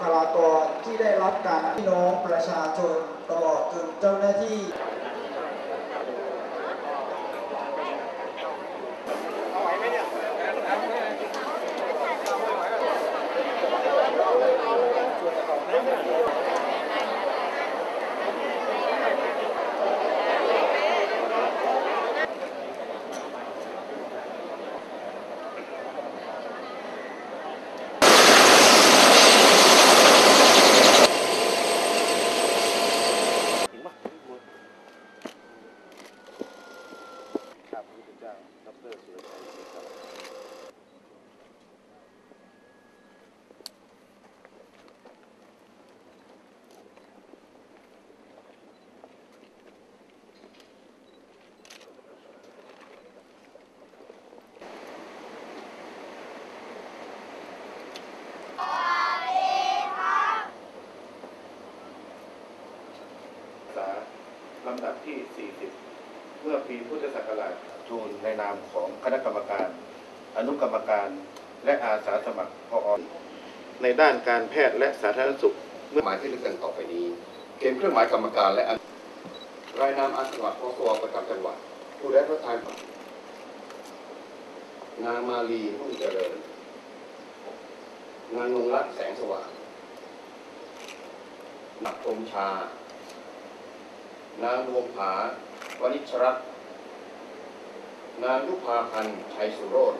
คลากรที่ได้รับการพี่น้องประชาชนตลอดจนเจ้าหน้าที่ ข้าพระพุทธเจ้าดรสุรชัยศรีครับษาลำดับที่ 40 เมื่อปีพุทธศักราช ทูลในนามของคณะกรรมการ อนุกรรมการและอาสาสมัครพอในด้านการแพทย์และสาธารณสุขเครื่องหมายที่ลึกดังต่อไปนี้เขียนเครื่องหมายกรรมการและรายนามอาสาสมัครพสวประจำจังหวัด ผู้ได้พระทัยนางมาลีรุ่งเจริญ นางนงรักแสงสว่างนักพรมชา นางดวงผาวณิชรัตน์ นางยุพาพันธ์ชัยสุโรธ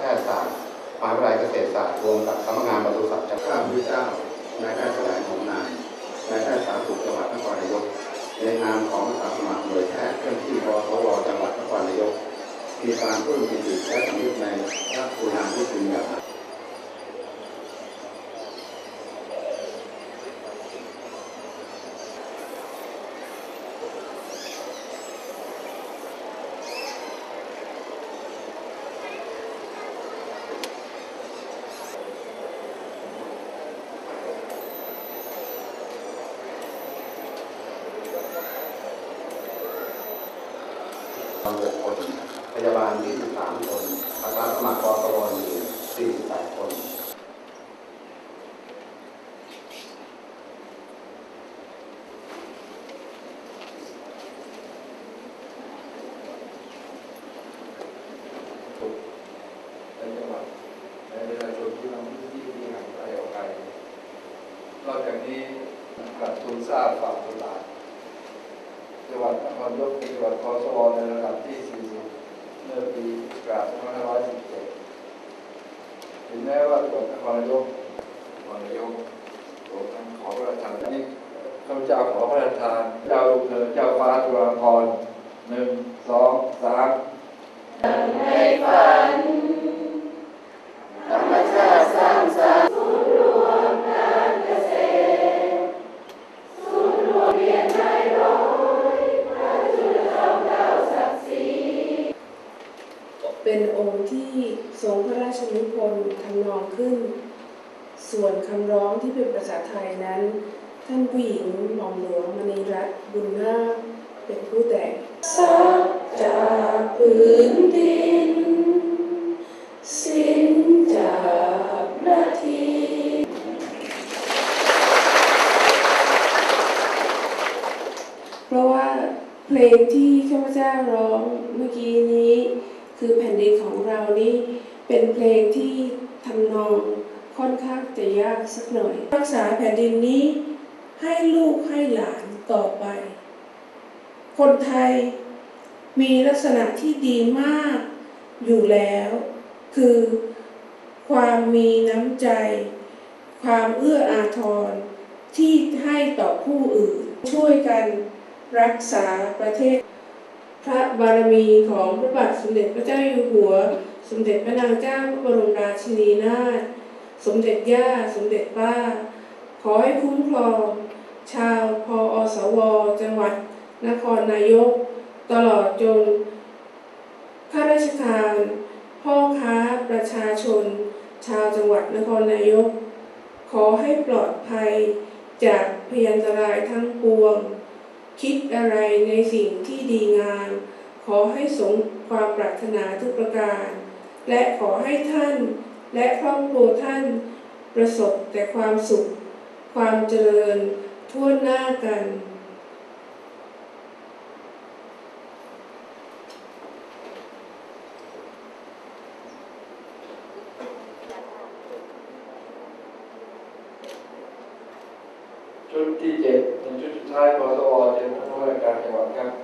แพทยศาสตร์มหาวิทยาลัยเกษตรศาสตร์รวมกับสำนักงานปศุสัตว์จังหวัดข้าพเจ้านายแพทย์แสดงของนายนายแพทย์สาธารณสุขจังหวัดนครนายก ในนามของอาสาสมัครหน่วยแพทย์เคลื่อนที่บสวจังหวัดนครนายก มีการปลื้มปิติและสำนึามที่คุณอย่างตำรวจคนพยาบาล23 คนอาสาสมัครกสวมี48 คนในจังหวัดในปราชนที่นำพื้นที่ที่ห่างไกลออกไปนอกจากนี้กับทุนทราบฝ่าตลาดจังหวัดนครยกจังหวัดคอสวในระดับที่ 40 มื่อปีพุทธศักราช2517ถึงแม้ว่าตัวนครนายกนครนายกรวท่านขอพระราชทานนี้ข้าพเจ้าขอพระราชทานเจ้าลูกเธอเจ้าฟ้าจุฬาภรณ์หนึ่งสองสามในฝัน ส่วนคำร้องที่เป็นภาษาไทยนั้น ท่านผู้หญิงหม่อมหลวงมณีรัตน์บุญนาคเป็นผู้แต่งสักจากพื้นดิน สิ้นจากนาทีเพราะว่าเพลงที่ข้าพเจ้าร้องเมื่อกี้นี้ คือแผ่นดินของเรานี่เป็นเพลงที่ทำนอง ค่อนข้างจะยากสักหน่อย รักษาแผ่นดินนี้ให้ลูกให้หลานต่อไป คนไทยมีลักษณะที่ดีมากอยู่แล้ว คือความมีน้ำใจ ความเอื้ออาทรที่ให้ต่อผู้อื่น ช่วยกันรักษาประเทศ พระบารมีของพระบาทสมเด็จพระเจ้าอยู่หัว สมเด็จพระนางเจ้าพระบรมราชินีนาถ สมเด็จย่า สมเด็จป้า ขอให้คุ้มครอง ชาวพออสว จังหวัด นครนายก ตลอดจนข้าราชการ พ่อค้าประชาชน ชาวจังหวัดนครนายก ขอให้ปลอดภัยจากพยันตรายทั้งปวง คิดอะไรในสิ่งที่ดีงาม ขอให้สมความปรารถนาทุกประการ และขอให้ท่าน และครอบครัวท่านประสบแต่ความสุข ความเจริญทั่วหน้ากัน ชุดที่เจ็ดเป็นชุดสุดท้ายพสวเจ็ดผู้ว่าการจังหวัดครับ